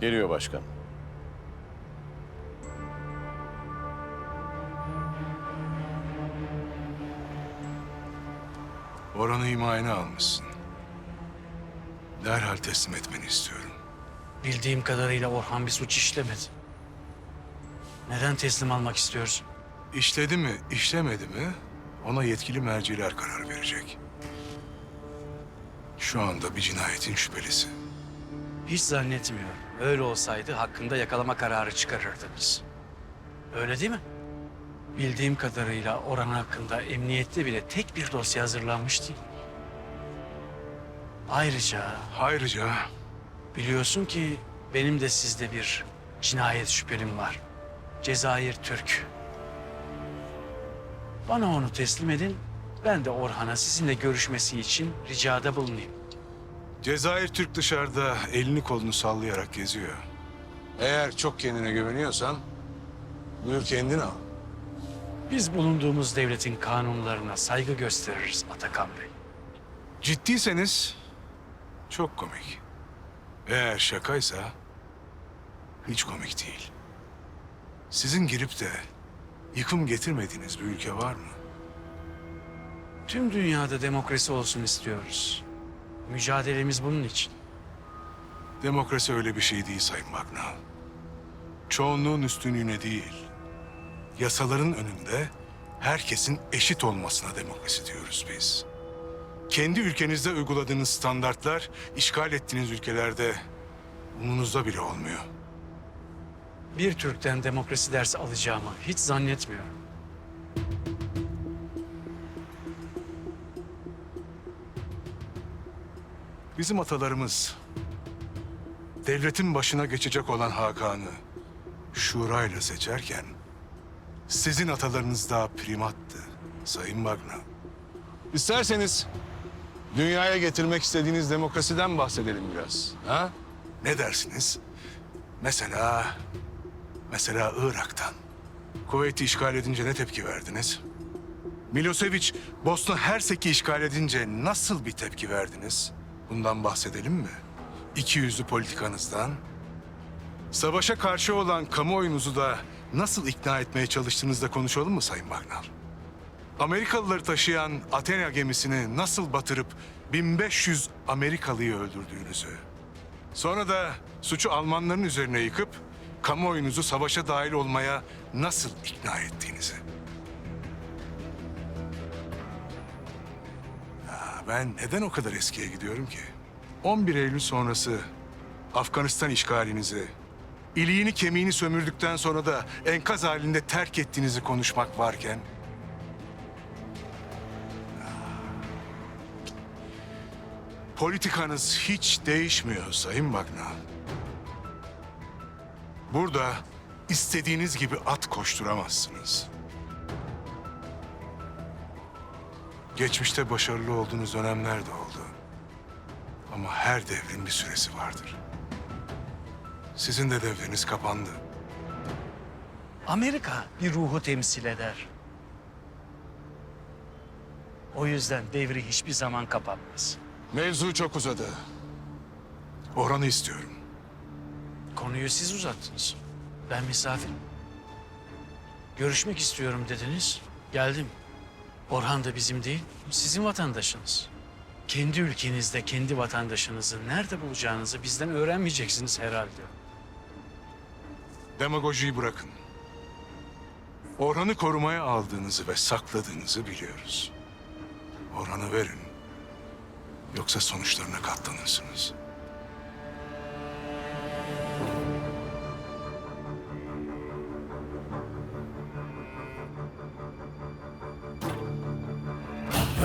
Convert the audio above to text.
Geliyor başkan. Orhan'ı himayene almışsın. Derhal teslim etmeni istiyorum. Bildiğim kadarıyla Orhan bir suç işlemedi. Neden teslim almak istiyorsun? İşledi mi, işlemedi mi ona yetkili merciler karar verecek. Şu anda bir cinayetin şüphelisi. Hiç zannetmiyorum. Öyle olsaydı hakkında yakalama kararı çıkarırdınız. Öyle değil mi? Bildiğim kadarıyla Orhan hakkında emniyette bile tek bir dosya hazırlanmış değil. Ayrıca Ayrıca biliyorsun ki benim de sizde bir cinayet şüphelim var. Cezayir Türk. Bana onu teslim edin. Ben de Orhan'a sizinle görüşmesi için ricada bulunayım. Cezayir Türk dışarıda elini kolunu sallayarak geziyor. Eğer çok kendine güveniyorsan buyur kendin al. Biz bulunduğumuz devletin kanunlarına saygı gösteririz Atakan Bey. Ciddiyseniz çok komik. Eğer şakaysa hiç komik değil. Sizin girip de yıkım getirmediğiniz bir ülke var mı? Tüm dünyada demokrasi olsun istiyoruz. Mücadelemiz bunun için. Demokrasi öyle bir şey değil Sayın Bagnal. Çoğunluğun üstünlüğüne değil, yasaların önünde herkesin eşit olmasına demokrasi diyoruz biz. Kendi ülkenizde uyguladığınız standartlar işgal ettiğiniz ülkelerde umurunuzda bile olmuyor. Bir Türk'ten demokrasi dersi alacağımı hiç zannetmiyorum. Bizim atalarımız devletin başına geçecek olan Hakan'ı şurayla seçerken sizin atalarınız daha primattı Sayın Magna. İsterseniz dünyaya getirmek istediğiniz demokrasiden bahsedelim biraz. Ha? Ne dersiniz? Mesela, mesela Irak'tan. Kuveyt'i işgal edince ne tepki verdiniz? Milosevic Bosna Hersek'i işgal edince nasıl bir tepki verdiniz? Bundan bahsedelim mi? İki yüzlü politikanızdan. Savaşa karşı olan kamuoyunuzu da nasıl ikna etmeye çalıştığınızda konuşalım mı Sayın Bagnal? Amerikalıları taşıyan Athena gemisini nasıl batırıp 1500 Amerikalıyı öldürdüğünüzü. Sonra da suçu Almanların üzerine yıkıp kamuoyunuzu savaşa dahil olmaya nasıl ikna ettiğinizi. Ben neden o kadar eskiye gidiyorum ki? 11 Eylül sonrası Afganistan işgalinizi, iliğini kemiğini sömürdükten sonra da enkaz halinde terk ettiğinizi konuşmak varken... Politikanız hiç değişmiyor Sayın Bagna. Burada istediğiniz gibi at koşturamazsınız. Geçmişte başarılı olduğunuz dönemler de oldu. Ama her devrin bir süresi vardır. Sizin de devriniz kapandı. Amerika bir ruhu temsil eder. O yüzden devri hiçbir zaman kapanmaz. Mevzu çok uzadı. Orhan'ı istiyorum. Konuyu siz uzattınız. Ben misafirim. Görüşmek istiyorum dediniz. Geldim. Orhan da bizim değil, sizin vatandaşınız. Kendi ülkenizde kendi vatandaşınızı nerede bulacağınızı bizden öğrenmeyeceksiniz herhalde. Demagojiyi bırakın. Orhan'ı korumaya aldığınızı ve sakladığınızı biliyoruz. Orhan'ı verin. Yoksa sonuçlarına katlanırsınız.